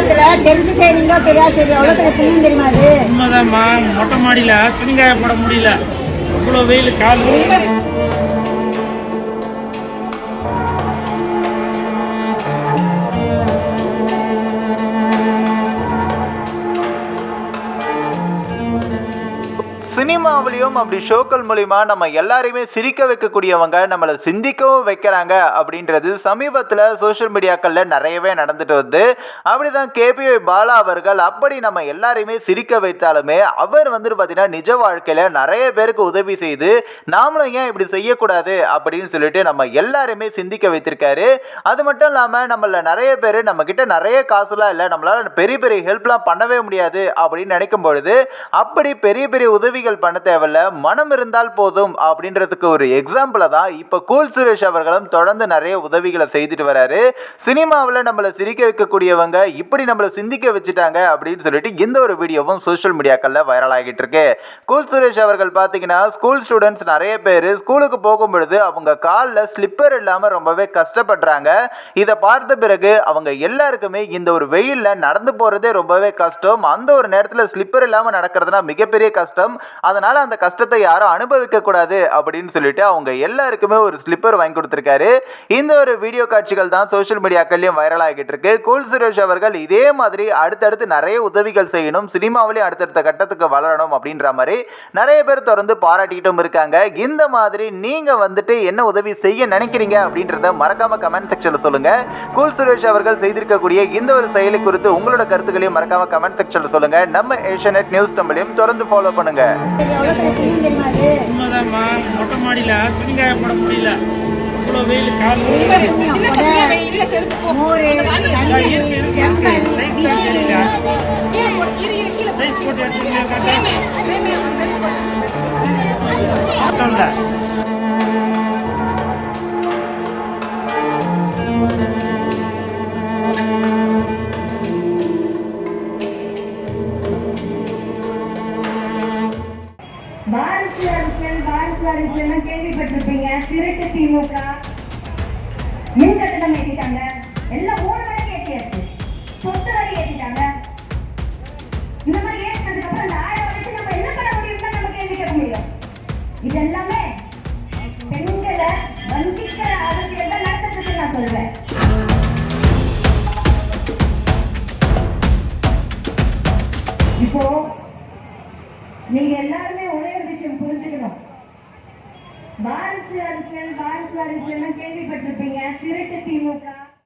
தெரிஞ்சு செய்றீங்களோ தெரியாது சரி எவ்வளவு பெரிய புண்ணியம் தெரியுமா அது? உண்மைதாம்மா மொட்டை மாடியில துணி காய போட முடியல. அவ்வளோ வெயில் கால் சினிமாவிலையும் அப்படி ஷோக்கள் மூலிமா நம்ம எல்லாரையுமே சிரிக்க வைக்கக்கூடியவங்க நம்மளை சிந்திக்கவும் வைக்கிறாங்க அப்படின்றது சமீபத்தில் சோஷியல் மீடியாக்களில் நிறையவே நடந்துட்டு வந்து அப்படி தான் கேபிஒய் பாலா அவர்கள் அப்படி நம்ம எல்லாரையுமே சிரிக்க வைத்தாலுமே அவர் வந்துட்டு பார்த்தீங்கன்னா நிஜ வாழ்க்கையில் நிறைய பேருக்கு உதவி செய்து நாமளும் ஏன் இப்படி செய்யக்கூடாது? அப்படின்னு சொல்லிட்டு நம்ம எல்லாருமே சிந்திக்க வைத்திருக்காரு. அது மட்டும் இல்லாமல் நம்மள நிறைய பேர் நம்மக்கிட்ட நிறைய காசுலாம் இல்லை நம்மளால் பெரிய பெரிய ஹெல்ப்லாம் பண்ணவே முடியாது அப்படின்னு நினைக்கும் பொழுது அப்படி பெரிய பெரிய உதவிகள் பண்ண தேவையில்ல மனம் இருந்தால் போதும் அப்படின்றதுக்கு ஒரு எக்ஸாம்பிளை தான் இப்போ கூல் சுரேஷ் அவர்களும் தொடர்ந்து நிறைய உதவிகளை செய்துட்டு வராரு. சினிமாவில் நம்மளை சிரிக்க வைக்கக்கூடியவங்க இப்படி நம்மளை சிந்திக்க வச்சுட்டாங்க அப்படின்னு சொல்லிட்டு இந்த ஒரு வீடியோவும் சோஷியல் மீடியாக்களில் வைரல் ஆகிட்டு இருக்கு. கூல் சுரேஷ் அவர்கள் பார்த்தீங்கன்னா ஸ்கூல் ஸ்டூடெண்ட்ஸ் நிறைய பேர் ஸ்கூலுக்கு போகும் பொழுது அவங்க காலில் ஸ்லிப்பர் இல்லாமல் ரொம்பவே கஷ்டப்படுறாங்க. இதை பார்த்த பிறகு அவங்க எல்லாருக்குமே இந்த ஒரு வெயிலில் நடந்து போகிறதே ரொம்பவே கஷ்டம். அந்த ஒரு நேரத்தில் ஸ்லிப்பர் இல்லாமல் நடக்கிறதுனா மிகப்பெரிய கஷ்டம். அதனால் அந்த கஷ்டத்தை யாரும் அனுபவிக்க கூடாது அப்படின்னு சொல்லிட்டு அவங்க எல்லாருக்குமே ஒரு ஸ்லிப்பர் வாங்கி கொடுத்துருக்காரு. இந்த ஒரு வீடியோ காட்சிகள் தான் சோஷியல் மீடியாக்கள்லையும் வைரல் ஆகிட்டு இருக்கு. கூல் சுரேஷ் அவர்கள் இதே மாதிரி அடுத்தடுத்து நிறைய உதவிகள் செய்யணும் சினிமாவிலையும் அடுத்தடுத்த கட்டத்துக்கு வளரணும் அப்படின்ற மாதிரி நிறைய பேர் தொடர்ந்து பாராட்டிக்கிட்டும் இருக்காங்க. இந்த மாதிரி நீங்க வந்துட்டு என்ன உதவி செய்ய நினைக்கிறீங்க அப்படின்றத மறக்காம கமெண்ட் செக்ஷன்ல சொல்லுங்க. கூல் சுரேஷ் அவர்கள் செய்திருக்கக்கூடிய இந்த ஒரு செயலி குறித்து உங்களோட கருத்துக்களையும் மறக்காம கமெண்ட் செக்ஷன்ல சொல்லுங்க. நம்ம ஏஷியநெட் நியூஸ் தமிழையும் தொடர்ந்து ஃபாலோ பண்ணுங்க. உண்மைதாம்மா மொட்டை மாடியில துணி காய போட முடியல. வெயில் கால் வெயில்ல எல்லாம் கேள்விப்பட்டிருப்பீங்க. திருட்டு திமுக. மின் கட்டணம் ஏற்றிட்டாங்க எல்லாம் மூணு மணிக்கு ஏற்றியாச்சு சொத்து வரி ஏற்றிட்டாங்க இந்த மாதிரி ஏற்றினதுக்கு அப்புறம் இந்த ஆயிரம் வச்சு நம்ம என்ன பண்ண முடியும் நம்ம கேள்வி கேட்க முடியும். இது எல்லாமே பெண்களை வஞ்சிக்கிற அரசியல் தான் நடத்துறதுக்கு நான் சொல்றேன். இப்போ நீங்க எல்லாருமே ஒரே ஒரு விஷயம் புரிஞ்சுக்கணும். வாரிசு அரசியல் வாரிசு அரசியல் கேள்விப்பட்டிருப்பீங்க. திருட்டு திமுக.